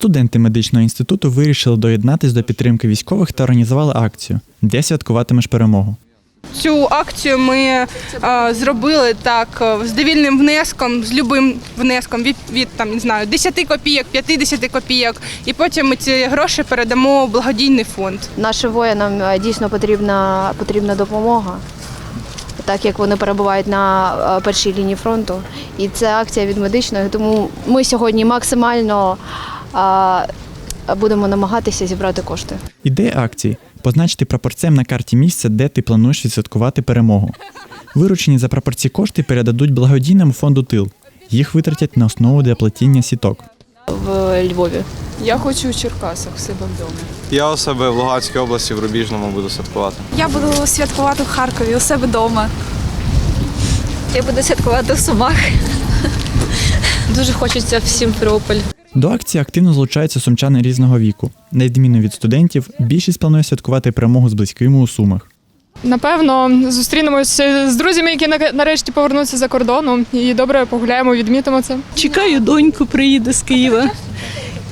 Студенти медичного інституту вирішили доєднатись до підтримки військових та організували акцію Де святкуватимеш перемогу. Цю акцію ми е, зробили так е, з довільним внеском, з любим внеском від, від там не знаю 10 копійок, 50 копійок, і потім ми ці гроші передамо в благодійний фонд. Нашим воїнам е, дійсно потрібна, потрібна допомога, так як вони перебувають на першій лінії фронту. І це акція від медичної, тому ми сьогодні максимально будемо намагатися зібрати кошти. Ідея акції позначити прапорцем на карті місце, де ти плануєш відсвяткувати перемогу. Виручені за прапорці кошти передадуть благодійному фонду Тил. Їх витратять на основу для платіння сіток. В Львові. Я хочу у Черкасах в себе вдома. Я у себе в Луганській області в Рубіжному буду святкувати. Я буду святкувати в Харкові у себе вдома. Я буду святкувати в Сумах. Дуже хочеться в Сімферополь. До акції активно злучаються сумчани різного віку. На відміну від студентів, більшість планує святкувати перемогу з близькими у сумах. Напевно, зустрінемося з друзями, які нарешті повернуться за кордону, і добре погуляємо, відмітимо це. Чекаю, доньку приїде з Києва.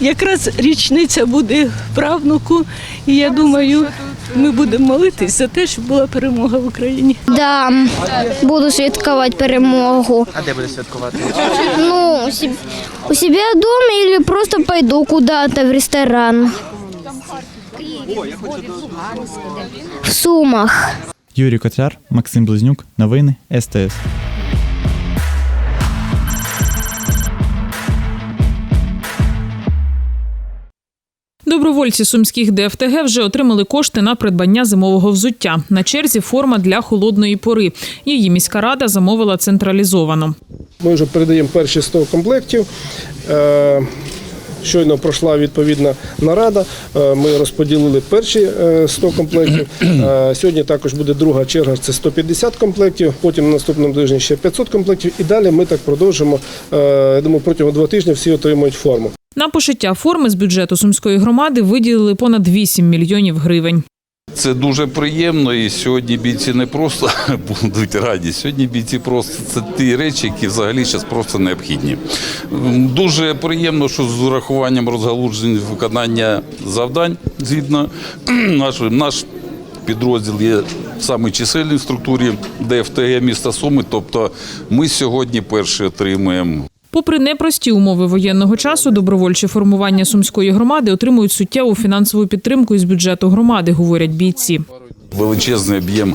Якраз річниця буде правнуку, і я думаю, ми будемо молитись за те, щоб була перемога в Україні. Да, буду святкувати перемогу. А де буде святкувати? Ну, у себе, у себя дома или просто пойду куди-то в ресторан. В Сумах. Юрій Котляр, Максим Близнюк, новини СТС. Добровольці сумських ДФТГ вже отримали кошти на придбання зимового взуття. На черзі форма для холодної пори. Її міська рада замовила централізовано. Ми вже передаємо перші 100 комплектів. Е, Щойно пройшла відповідна нарада. Е, Ми розподілили перші е, 100 комплектів. Е, Сьогодні також буде друга черга, це 150 комплектів. Потім на наступному тижні ще 500 комплектів. І далі ми так продовжимо. Я думаю, протягом двох тижнів всі отримують форму. На пошиття форми з бюджету сумської громади виділили понад 8 мільйонів гривень. Це дуже приємно, і сьогодні бійці не просто будуть раді. Сьогодні бійці просто це ті речі, які взагалі зараз просто необхідні. Дуже приємно, що з урахуванням розгалужень виконання завдань згідно нашої наш. Підрозділ є саме чисельній структурі ДФТГ міста Суми. Тобто ми сьогодні перші отримуємо Попри непрості умови воєнного часу, добровольчі формування сумської громади отримують суттєву фінансову підтримку із бюджету громади, говорять бійці. Величезний об'єм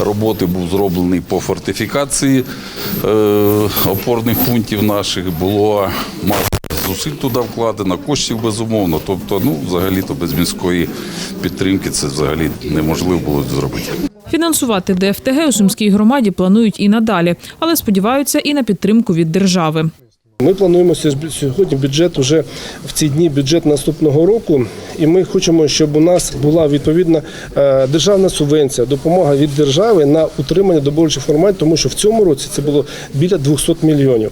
роботи був зроблений по фортифікації е, опорних пунктів наших. Було маса зусиль туди вкладено, коштів безумовно. Тобто, ну взагалі-то без міської підтримки це взагалі неможливо було зробити. Фінансувати ДФТГ у сумській громаді планують і надалі, але сподіваються і на підтримку від держави. Ми плануємо сьогодні- бюджет вже в ці дні бюджет наступного року, і ми хочемо, щоб у нас була відповідна е, державна субвенція, допомога від держави на утримання добровольчих формат, тому що в цьому році це було біля 200 мільйонів.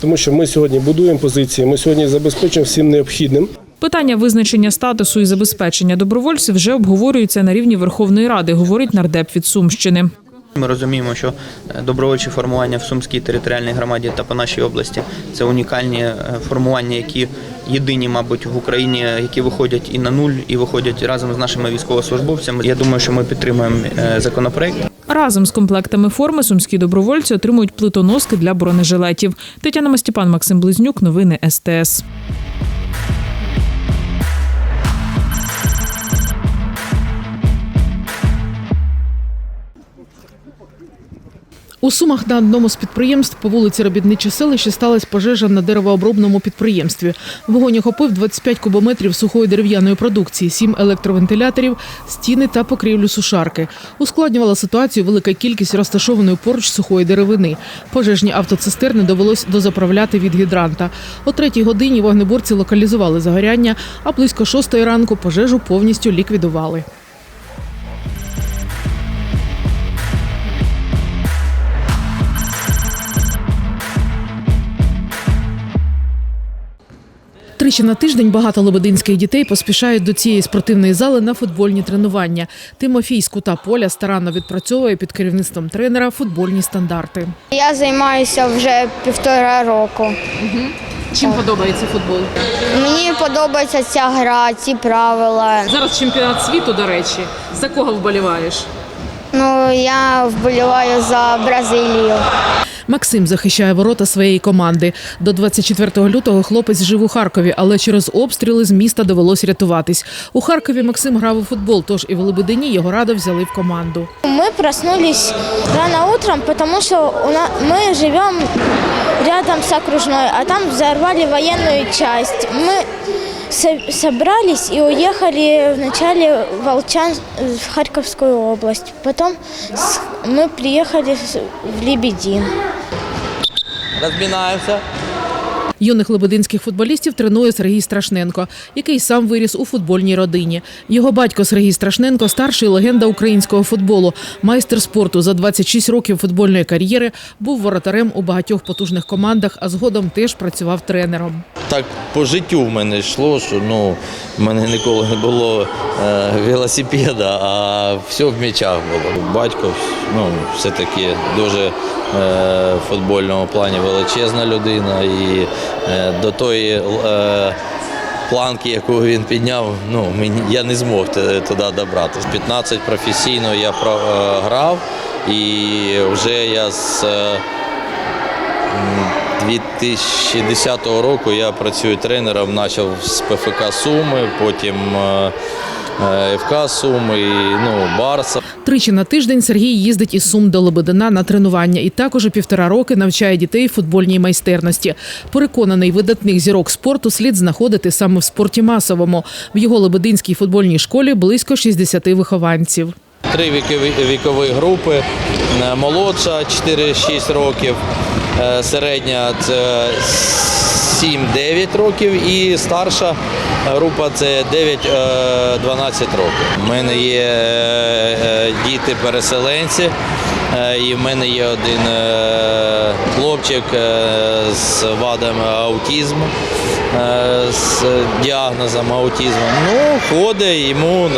Тому що ми сьогодні будуємо позиції, ми сьогодні забезпечуємо всім необхідним. Питання визначення статусу і забезпечення добровольців вже обговорюються на рівні Верховної Ради, говорить нардеп від Сумщини. Ми розуміємо, що е, добровольчі формування в Сумській територіальній громаді та по нашій області це унікальні е, формування, які єдині, мабуть, в Україні, які виходять і на нуль, і виходять разом з нашими військовослужбовцями. Я думаю, що ми підтримуємо е, законопроект. Разом з комплектами форми сумські добровольці отримують плитоноски для бронежилетів. Тетяна Мастіпан, Максим Близнюк, новини СТС. У Сумах на одному з підприємств по вулиці Робітниче селище сталася пожежа на деревообробному підприємстві. Вогонь охопив 25 кубометрів сухої дерев'яної продукції, 7 електровентиляторів, стіни та покрівлю сушарки. Ускладнювала ситуацію велика кількість розташованої поруч сухої деревини. Пожежні автоцистерни довелось дозаправляти від гідранта. О третій годині вогнеборці локалізували загоряння, а близько шостої ранку пожежу повністю ліквідували. Тричі на тиждень багато лебединських дітей поспішають до цієї спортивної зали на футбольні тренування. Тимофій з кута поля старанно відпрацьовує під керівництвом тренера футбольні стандарти. Я займаюся вже півтора року. Чим подобається футбол? Мені подобається ця гра, ці правила. Зараз чемпіонат світу, до речі. За кого вболіваєш? Ну я вболіваю за Бразилію. Максим захищає ворота своєї команди. До 24 лютого хлопець жив у Харкові, але через обстріли з міста довелось рятуватись. У Харкові Максим грав у футбол, тож і в Лебедині його радо взяли в команду. Мы проснулись рано утром, потому что у нас, мы живем рядом с окружной, а там взорвали военную часть. Мы со- собрались и уехали вначале в Волчан, в Харьковскую область. Потом мы приехали в Лебедин. Розмінаємося. Юних лебединських футболістів тренує Сергій Страшненко, який сам виріс у футбольній родині. Його батько Сергій Страшненко старший легенда українського футболу, майстер спорту за 26 років футбольної кар'єри, був воротарем у багатьох потужних командах, а згодом теж працював тренером. Так по життю в мене йшло, що ну, в мене ніколи не було е, велосипеда, а все в м'ячах було. Батько ну, все-таки дуже е, в футбольному плані величезна людина. І е, до тої е, планки, яку він підняв, ну, я не змог туди добратися. 15 професійно я е, грав і вже я з. Е, 2010 року я працюю тренером, почав з ПФК Суми, потім е, е, ФК Суми, ну, Барса. Тричі на тиждень Сергій їздить із Сум до Лебедина на тренування і також півтора роки навчає дітей футбольній майстерності. Переконаний, видатних зірок спорту слід знаходити саме в спорті масовому. В його лебединській футбольній школі близько 60 вихованців. Три вікові, вікові групи. Е, Молодша 4-6 років, е, середня це 7-9 років і старша група це 9-12 років. У мене є е, діти-переселенці, е, і в мене є один е, хлопчик е, з вадами аутизму, е, з діагнозом аутизму. Ну, ходить, йому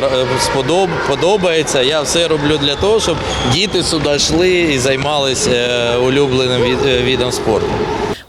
подобається. Я все роблю для того, щоб діти сюди йшли і займалися е, улюбленим від- е, видом спорту.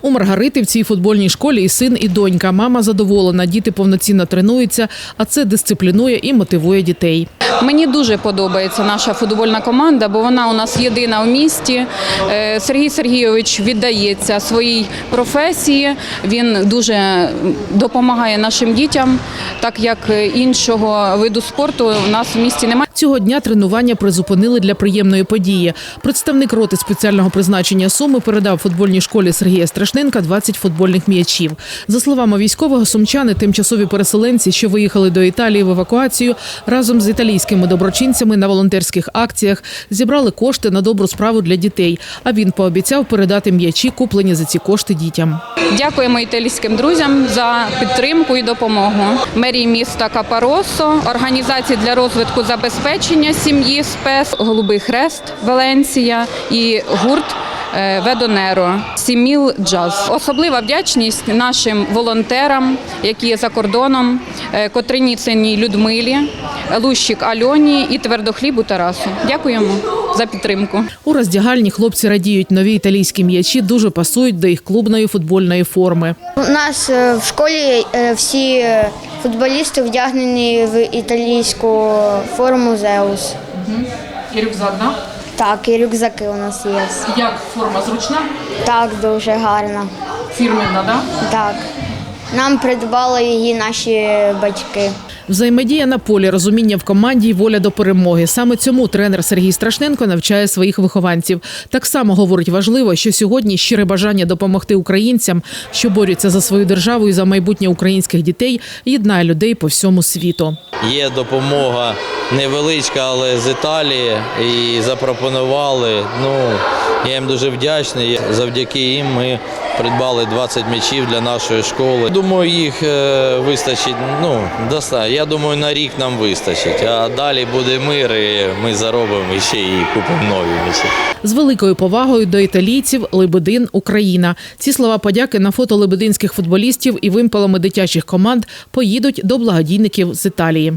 У Маргарити в цій футбольній школі і син, і донька. Мама задоволена, діти повноцінно тренуються, а це дисциплінує і мотивує дітей. Мені дуже подобається наша футбольна команда, бо вона у нас єдина в місті. Е, Сергій Сергійович віддається своїй професії. Він дуже допомагає нашим дітям, так як іншого виду спорту у нас в місті немає. Цього дня тренування призупинили для приємної події. Представник роти спеціального призначення Суми передав футбольній школі Сергія Страшненка 20 футбольних м'ячів. За словами військового, сумчани, тимчасові переселенці, що виїхали до Італії в евакуацію, разом з італійськими доброчинцями на волонтерських акціях зібрали кошти на добру справу для дітей. А він пообіцяв передати м'ячі, куплені за ці кошти дітям. Дякуємо італійським друзям за підтримку і допомогу. Мерії міста Капаросо, організації для розвитку забезпечення сім'ї СПЕС, Голубий Хрест, Валенсія і гурт. Е, Ведонеро, Сіміл Джаз. Особлива вдячність нашим волонтерам, які є за кордоном, е, Котриніциній Людмилі, Лущик Альоні і Твердохлібу Тарасу. Дякуємо за підтримку. У роздягальні хлопці радіють, нові італійські м'ячі дуже пасують до їх клубної футбольної форми. У нас е, в школі всі футболісти вдягнені в італійську форму Зеус. І рюкзак, да? Так, і рюкзаки у нас є. Як форма зручна? Так, дуже гарна. Фірменна, да? Так. Нам придбали її наші батьки. Взаємодія на полі, розуміння в команді і воля до перемоги. Саме цьому тренер Сергій Страшненко навчає своїх вихованців. Так само говорить важливо, що сьогодні щире бажання допомогти українцям, що борються за свою державу і за майбутнє українських дітей, єднає людей по всьому світу. Є допомога невеличка, але з Італії і запропонували. Ну я їм дуже вдячний. Завдяки їм ми придбали 20 м'ячів для нашої школи. Думаю, їх е, вистачить. Ну доста- Я думаю, на рік нам вистачить. А далі буде мир, і ми заробимо ще і купимо нові м'ячі. З великою повагою до італійців Лебедин Україна. Ці слова подяки на фото лебединських футболістів і вимпелами дитячих команд поїдуть до благодійників з Італії.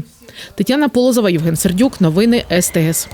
Тетяна Полозова, Євген Сердюк. Новини СТС.